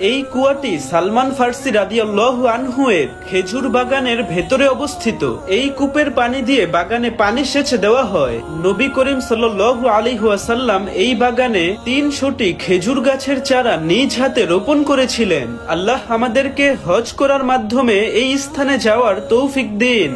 এই কুয়াটি সালমান ফার্সি রাদিয়াল্লাহু আনহুয়ের খেজুর বাগানের ভেতরে অবস্থিত। এই কূপের পানি দিয়ে বাগানে পানি সেচ দেওয়া হয়। নবী করিম সাল্লাল্লাহু আলাইহি ওয়াসাল্লাম এই বাগানে তিনশোটি খেজুর গাছের চারা নিজ হাতে রোপণ করেছিলেন। আল্লাহ আমাদেরকে হজ করার মাধ্যমে এই স্থানে যাওয়ার তৌফিক দিন।